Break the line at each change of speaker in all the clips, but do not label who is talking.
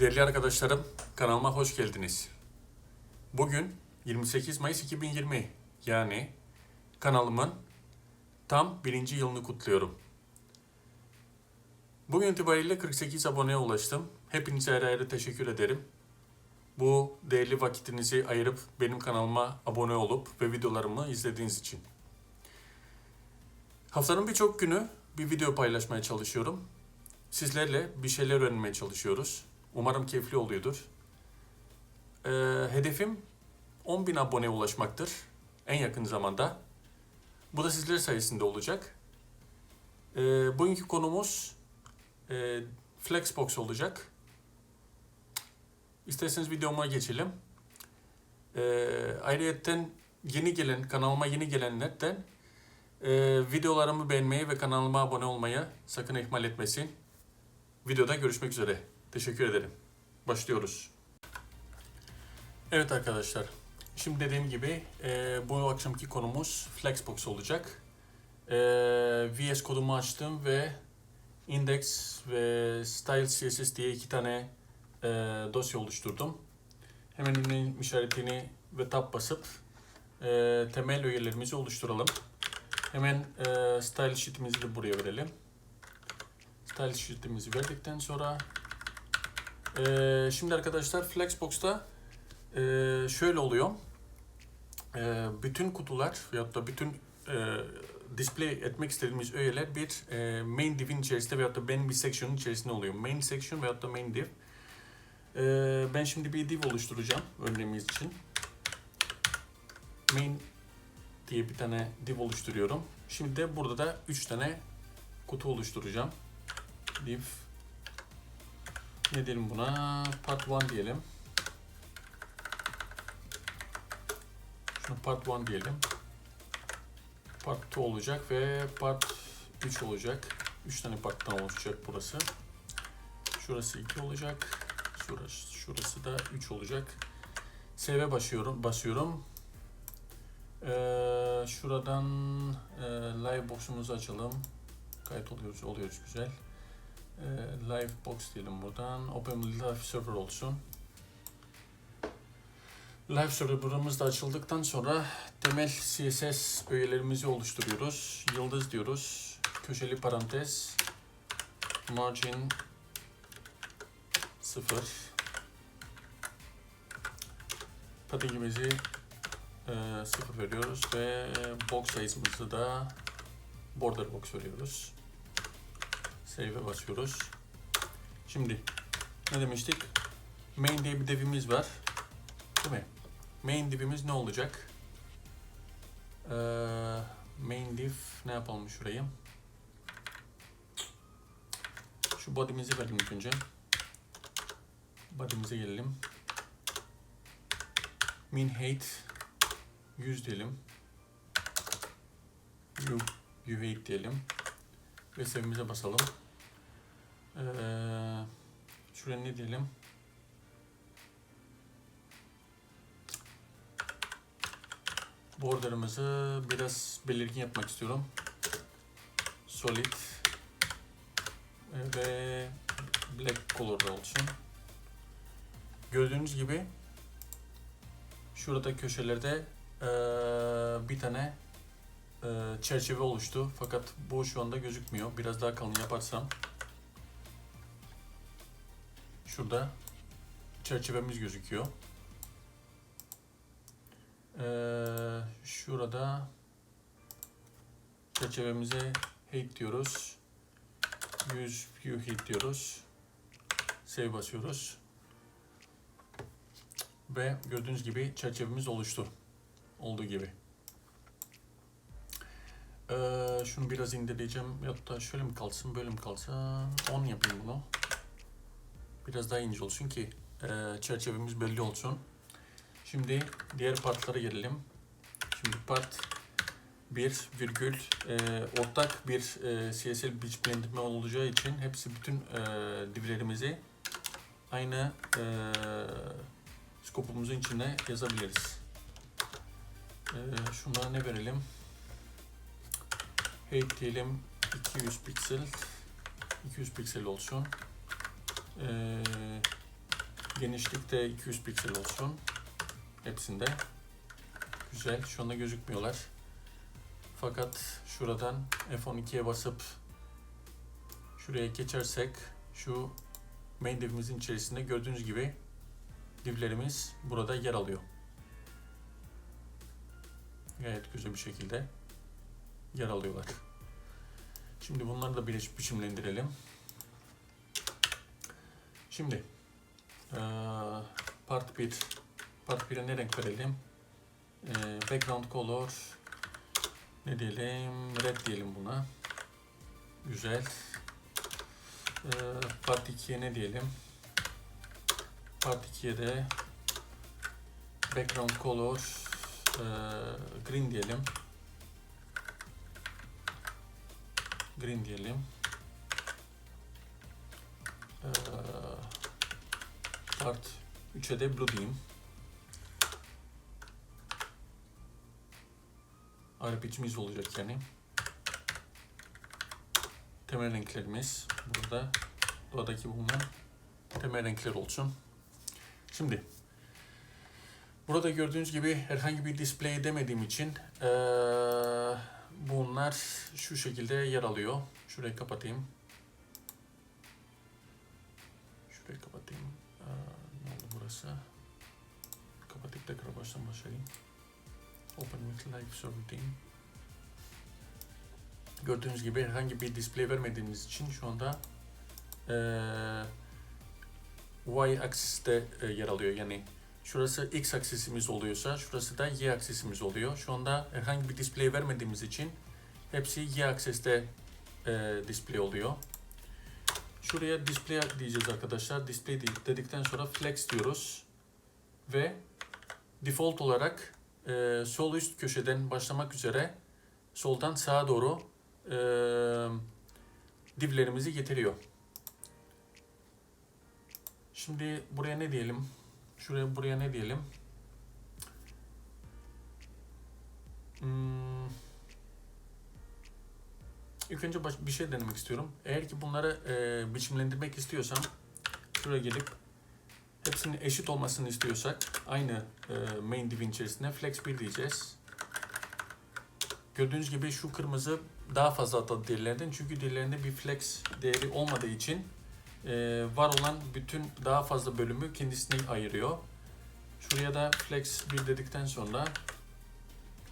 Değerli arkadaşlarım, kanalıma hoş geldiniz. Bugün 28 Mayıs 2020, yani kanalımın tam birinci yılını kutluyorum. Bugün itibariyle 48 aboneye ulaştım. Hepinize ayrı ayrı teşekkür ederim. Bu değerli vakitinizi ayırıp benim kanalıma abone olup ve videolarımı izlediğiniz için. Haftanın birçok günü bir video paylaşmaya çalışıyorum. Sizlerle bir şeyler öğrenmeye çalışıyoruz. Umarım keyifli oluyordur. Ee, hedefim 10.000 aboneye ulaşmaktır en yakın zamanda. Bu da sizler sayesinde olacak. Ee, bugünkü konumuz e, Flexbox olacak. İsterseniz videoma geçelim. Ee, ayrıyeten yeni gelen, kanalıma yeni gelenlerden e, videolarımı beğenmeyi ve kanalıma abone olmayı sakın ihmal etmesin. Videoda görüşmek üzere. Teşekkür ederim. Başlıyoruz. Evet arkadaşlar. Şimdi dediğim gibi e, bu akşamki konumuz Flexbox olacak. E, VS kodumu açtım ve Index ve Style CSS diye iki tane e, dosya oluşturdum. Hemen ünlem işaretini ve tab basıp e, temel öğelerimizi oluşturalım. Hemen e, Style sheet'imizi de buraya verelim. Style sheet'imizi verdikten sonra e, şimdi arkadaşlar Flexbox'ta e, şöyle oluyor. E, bütün kutular veyahut da bütün e, display etmek istediğimiz öğeler bir e, main div'in içerisinde veyahut da main bir section'ın içerisinde oluyor. Main section veyahut da main div. E, ben şimdi bir div oluşturacağım örneğimiz için. Main diye bir tane div oluşturuyorum. Şimdi de burada da 3 tane kutu oluşturacağım. Div ne diyelim buna? Part 1 diyelim. Şunu part 1 diyelim. Part 2 olacak ve part 3 olacak. 3 tane parttan oluşacak burası. Şurası 2 olacak. Şurası, şurası da 3 olacak. Save'e basıyorum. basıyorum. Ee, şuradan e, live box'umuzu açalım. Kayıt oluyoruz, oluyoruz güzel. Ee, live box diyelim buradan. Open live server olsun. Live server'ımız da açıldıktan sonra temel CSS öğelerimizi oluşturuyoruz. Yıldız diyoruz. Köşeli parantez. Margin 0. Padding'imizi e, 0 veriyoruz ve box size'ımızı da border box veriyoruz. Save'e basıyoruz. Şimdi ne demiştik? Main diye bir devimiz var. Değil mi? Main divimiz ne olacak? Ee, main div ne yapalım şurayı? Şu body'mizi verelim ilk önce. Body'mize gelelim. Min height 100 diyelim. View, view height diyelim. Ve sevimize basalım. Ee, şuraya ne diyelim? Border'ımızı biraz belirgin yapmak istiyorum. Solid ve black color olsun. Gördüğünüz gibi şurada köşelerde eee, bir tane çerçeve oluştu. Fakat bu şu anda gözükmüyor. Biraz daha kalın yaparsam şurada çerçevemiz gözüküyor. Ee, şurada çerçevemize height diyoruz. 100 view height diyoruz. Save basıyoruz. Ve gördüğünüz gibi çerçevemiz oluştu. Olduğu gibi. Ee, şunu biraz indireceğim. Ya da şöyle mi kalsın, böyle mi kalsın? 10 yapayım bunu. Biraz daha ince olsun ki e, çerçevemiz belli olsun. Şimdi diğer partlara gelelim. Şimdi part 1 virgül e, ortak bir e, CSL biçimlendirme olacağı için hepsi bütün e, divlerimizi aynı e, skopumuzun içine yazabiliriz. E, şunlara ne verelim? Height diyelim 200 piksel 200 piksel olsun. E, Genişlik de 200 piksel olsun. Hepsinde. Güzel. Şu anda gözükmüyorlar. Fakat şuradan F12'ye basıp şuraya geçersek şu main divimizin içerisinde gördüğünüz gibi divlerimiz burada yer alıyor. Gayet güzel bir şekilde yer alıyorlar. Şimdi bunları da birleşip biçimlendirelim. Şimdi part 1 part 1'e ne renk verelim? Background color ne diyelim? Red diyelim buna. Güzel. Part 2'ye ne diyelim? Part 2'ye de background color green diyelim. Green diyelim. Part 3'e de blue diyeyim. Biçimiz olacak yani. Temel renklerimiz burada doğadaki bulunan temel renkler olsun. Şimdi burada gördüğünüz gibi herhangi bir display edemediğim için eee, bunlar şu şekilde yer alıyor. Şurayı kapatayım. Şurayı kapatayım. Eee, ne oldu burası? Kapatıp tekrar baştan başlayayım. Open with live server Gördüğünüz gibi herhangi bir display vermediğimiz için şu anda eee y aksiste e, yer alıyor. Yani şurası x aksisimiz oluyorsa şurası da y aksisimiz oluyor. Şu anda herhangi bir display vermediğimiz için hepsi y aksiste e, display oluyor. Şuraya display diyeceğiz arkadaşlar. Display de- dedikten sonra flex diyoruz. Ve default olarak e, sol üst köşeden başlamak üzere soldan sağa doğru e, divlerimizi getiriyor. Şimdi buraya ne diyelim? Şuraya buraya ne diyelim? Hmm. İlk önce baş- bir şey denemek istiyorum. Eğer ki bunları e, biçimlendirmek istiyorsam şuraya gelip hepsinin eşit olmasını istiyorsak aynı e, main divin içerisinde flex 1 diyeceğiz. Gördüğünüz gibi şu kırmızı daha fazla atladı diğerlerinden çünkü diğerlerinde bir flex değeri olmadığı için e, var olan bütün daha fazla bölümü kendisine ayırıyor. Şuraya da flex 1 dedikten sonra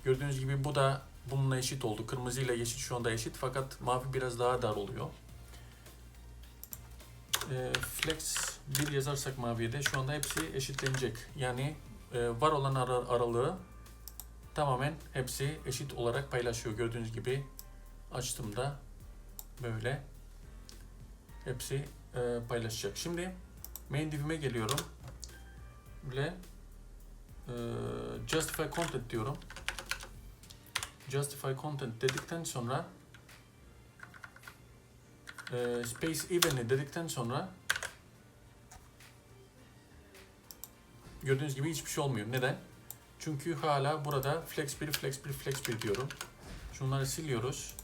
gördüğünüz gibi bu da bununla eşit oldu. Kırmızı ile yeşil şu anda eşit fakat mavi biraz daha dar oluyor. E, flex 1 yazarsak maviye de şu anda hepsi eşitlenecek. Yani e, var olan ara- aralığı tamamen hepsi eşit olarak paylaşıyor. Gördüğünüz gibi açtığımda böyle hepsi e, paylaşacak. Şimdi main divime geliyorum ve e, justify content diyorum. Justify content dedikten sonra e, space even'i dedikten sonra gördüğünüz gibi hiçbir şey olmuyor. Neden? Çünkü hala burada flex 1, flex 1, flex 1 diyorum. Şunları siliyoruz.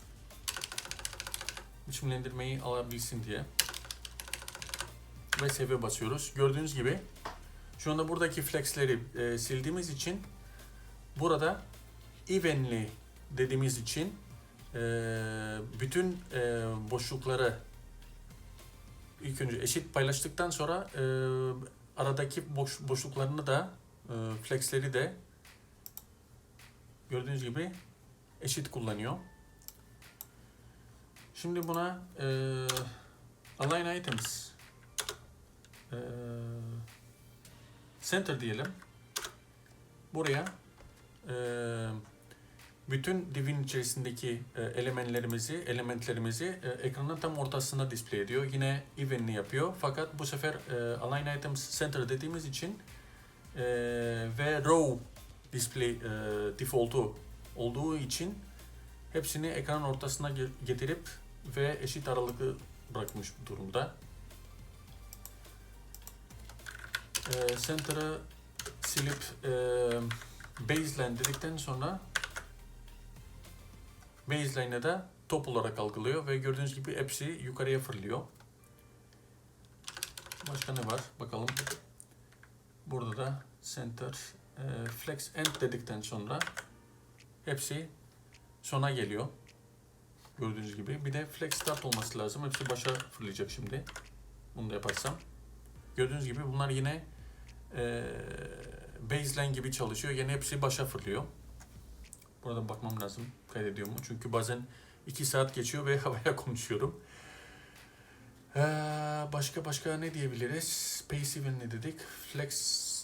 Biçimlendirmeyi alabilsin diye ve save basıyoruz. Gördüğünüz gibi şu anda buradaki flexleri e, sildiğimiz için burada evenly dediğimiz için e, bütün e, boşlukları ilk önce eşit paylaştıktan sonra e, aradaki boş, boşluklarını da e, flexleri de gördüğünüz gibi eşit kullanıyor. Şimdi buna e, align items ee, center diyelim. Buraya e, bütün divin içerisindeki e, elementlerimizi elementlerimizi ekranın tam ortasında display ediyor. Yine evenly yapıyor. Fakat bu sefer e, align items center dediğimiz için e, ve row display e, default'u olduğu için hepsini ekranın ortasına ge- getirip ve eşit aralıklı bırakmış bu durumda. E, center'ı silip e, baseline dedikten sonra baseline'e de top olarak algılıyor ve gördüğünüz gibi hepsi yukarıya fırlıyor. Başka ne var? Bakalım. Burada da center e, flex end dedikten sonra hepsi sona geliyor. Gördüğünüz gibi. Bir de flex start olması lazım. Hepsi başa fırlayacak şimdi. Bunu da yaparsam. Gördüğünüz gibi bunlar yine e, baseline gibi çalışıyor. Yine hepsi başa fırlıyor. Burada bakmam lazım kaydediyor mu? Çünkü bazen 2 saat geçiyor ve havaya konuşuyorum. Ee, başka başka ne diyebiliriz? Passive ne dedik? Flex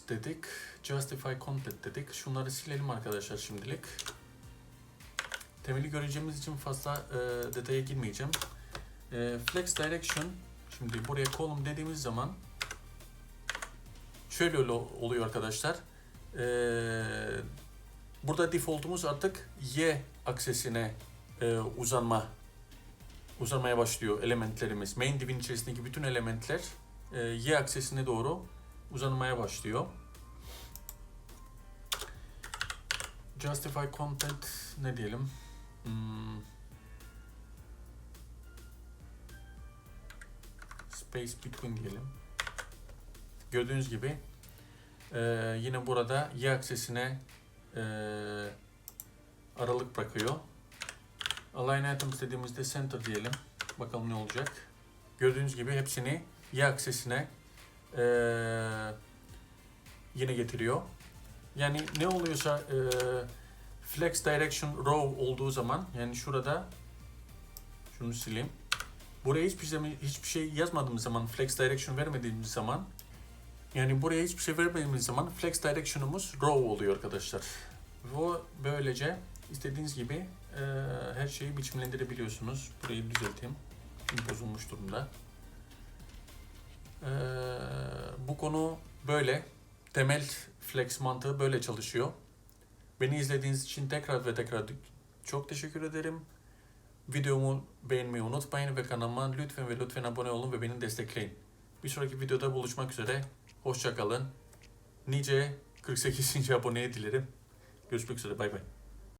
dedik. Justify content dedik. Şunları silelim arkadaşlar şimdilik. Temeli göreceğimiz için fazla e, detaya girmeyeceğim. E, flex direction şimdi buraya column dediğimiz zaman şöyle ol- oluyor arkadaşlar. E, burada defaultumuz artık y aksesine e, uzanma uzanmaya başlıyor elementlerimiz. Main divin içerisindeki bütün elementler e, y aksesine doğru uzanmaya başlıyor. Justify content ne diyelim? Hmm. Space between diyelim. Gördüğünüz gibi e, yine burada y aksesine e, aralık bırakıyor. Align items dediğimizde center diyelim. Bakalım ne olacak. Gördüğünüz gibi hepsini y aksesine e, yine getiriyor. Yani ne oluyorsa e, flex direction row olduğu zaman yani şurada şunu sileyim. Buraya hiçbir şey, hiçbir şey yazmadığımız zaman flex direction vermediğimiz zaman yani buraya hiçbir şey vermediğimiz zaman flex direction'umuz row oluyor arkadaşlar. Ve böylece istediğiniz gibi e, her şeyi biçimlendirebiliyorsunuz. Burayı düzelteyim. Bozulmuş durumda. E, bu konu böyle. Temel flex mantığı böyle çalışıyor. Beni izlediğiniz için tekrar ve tekrar çok teşekkür ederim. Videomu beğenmeyi unutmayın ve kanalıma lütfen ve lütfen abone olun ve beni destekleyin. Bir sonraki videoda buluşmak üzere. Hoşçakalın. Nice 48. aboneye dilerim. Görüşmek üzere. Bay bay.